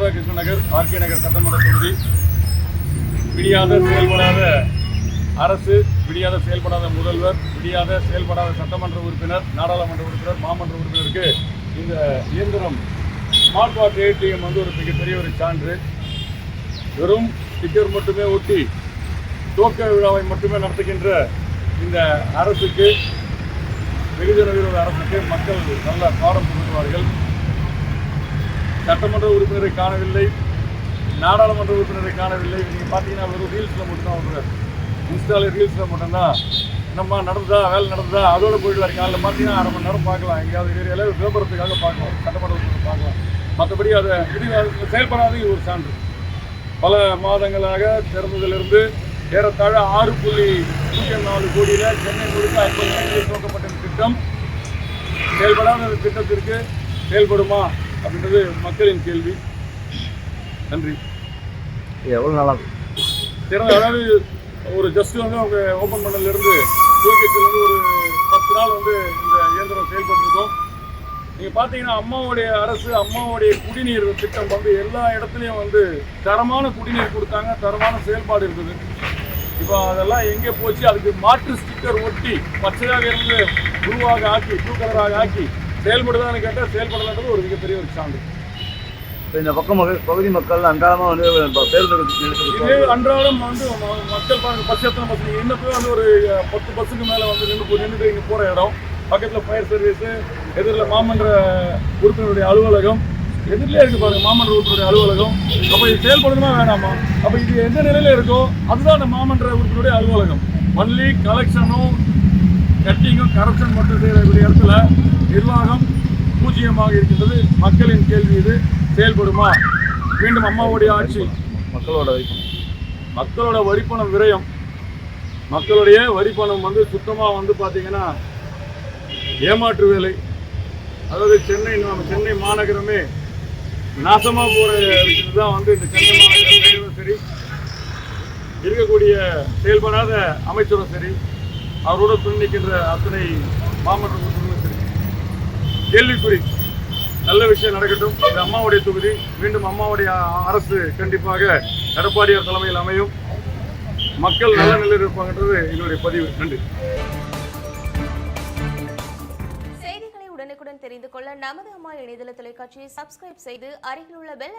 ராதாகிருஷ்ண நகர் RK நகர் சட்டமன்ற தொகுதி. விடியாத செயல்படாத அரசு விடியாத செயல்படாத முதல்வர் விடியாத செயல்படாத சட்டமன்ற உறுப்பினர் நாடாளுமன்ற உறுப்பினர் மாமன்ற உறுப்பினருக்கு இந்த இயந்திரம் ஸ்மார்ட் வாட்டர் ஏடிஎம் வந்து ஒரு மிகப்பெரிய ஒரு சான்று. வெறும் ஸ்டிக்கர் மட்டுமே ஒட்டி துவக்க விழாவை மட்டுமே நடத்துகின்ற இந்த அரசுக்கு வெகுஜன விரோத அரசுக்கு மக்கள் நல்ல பாடம் புகட்டுவார்கள் சட்டமன்ற உறுப்பினரை காணவில்லை நாடாளுமன்ற உறுப்பினரை காணவில்லை. நீங்கள் பார்த்தீங்கன்னா வெறும் ரீல்ஸில் மட்டும்தான் வருவார் இன்ஸ்டாவில் ரீல்ஸில் மட்டும்தான். நம்ம நடந்ததா? வேலை நடந்ததா? அதோட போயிட்டு வரீங்க. அதில் பார்த்தீங்கன்னா அரை மணி நேரம் பார்க்கலாம். எங்கேயாவது ஏரியாவில் விளம்பரத்துக்காக பார்க்கலாம். சட்டமன்ற உறுப்பினர் பார்க்கலாம். மற்றபடி அதை இது செயல்படாத ஒரு சான்று. பல மாதங்களாக திறந்ததிலிருந்து ஏறத்தாழ ஆறு புள்ளி பூஜ்ஜியம் நாலு கோடியில் சென்னை முழுக்க ஐம்பது மணிக்கு துவக்கப்பட்ட திட்டம். செயல்படாத திட்டத்திற்கு செயல்படுமா? அப்படின்றது மக்களின் கேள்வி. நன்றி. எவ்வளோ நாளா? திறந்த அதாவது ஒரு ஜஸ்ட் வந்து அவங்க ஓப்பன் பண்ணலேருந்து துவக்கத்திலேருந்து ஒரு பத்து நாள் வந்து இந்த இயந்திரம் செயல்பட்டுருக்கோம். நீங்கள் பார்த்தீங்கன்னா அம்மாவுடைய அரசு அம்மாவுடைய குடிநீர் திட்டம் வந்து எல்லா இடத்துலையும் வந்து தரமான குடிநீர் கொடுத்தாங்க தரமான செயல்பாடு இருக்குது. இப்போ அதெல்லாம் எங்கே போச்சு? அதுக்கு மாற்று ஸ்டிக்கர் ஒட்டி பச்சையாக இருந்து ப்ளூவாக ஆக்கி ப்ளூ கலராக ஆக்கி செயல்படுதான்னு கேட்டால் செயல்படலன்றது ஒரு மிகப்பெரிய ஒரு சான்று இந்த பக்கம் பகுதி மக்கள் அன்றாடமாக வந்து பேருந்து அன்றாடம் வந்து மக்கள் பாருங்க பஸ் எத்தனை பஸ்? நீங்கள் இன்னும் போய் வந்து ஒரு பத்து பஸ்ஸுக்கு மேலே வந்து நின்று நின்றுட்டு இங்கே போகிற இடம். பக்கத்தில் ஃபயர் சர்வீஸு எதிரில் மாமன்ற உறுப்பினருடைய அலுவலகம். எதிரிலே இருக்கு பாருங்க மாமன்ற உறுப்பினருடைய அலுவலகம். அப்போ இது செயல்படுமா வேணாமா? அப்போ இது எந்த நிலையில் இருக்கோ அதுதான் அந்த மாமன்ற உறுப்பினருடைய அலுவலகம். ஒன்லி கலெக்ஷனும் கட்டிங்கும் கரப்ஷன் மட்டும் செய்யக்கூடிய இடத்துல நிர்வாகம் பூஜ்ஜியமாக இருக்கின்றது. மக்களின் கேள்வி இது. செயல்படுமா? மீண்டும் அம்மாவுடைய ஆட்சி. மக்களோட வைப்பு மக்களோட வரிப்பணம் விரயம். மக்களுடைய வரிப்பணம் வந்து சுத்தமாக வந்து பார்த்தீங்கன்னா ஏமாற்று வேலை. அதாவது சென்னை நம்ம சென்னை மாநகரமே நாசமாக போகிற தான் வந்து இந்த சென்னை மாநகரம் சரி இருக்கக்கூடிய செயல்படாத அமைச்சரும் சரி அவரோட துணிக்கின்ற அத்தனை மாமன்ற கேள்விக்குறி. நல்ல விஷயம் நடக்கட்டும். இது அம்மாவுடைய தொகுதி. மீண்டும் அம்மாவுடைய அரசு கண்டிப்பாக எடப்பாடியார் தலைமையில் அமையும். மக்கள் நல்ல நிலையில் இருப்பாங்கன்றது எங்களுடைய பதிவு. நன்றி. செய்திகளை உடனுக்குடன் தெரிந்து கொள்ள நமது அம்மா இணையதள தொலைக்காட்சியை சப்ஸ்கிரைப் செய்து அருகில் உள்ள பெல்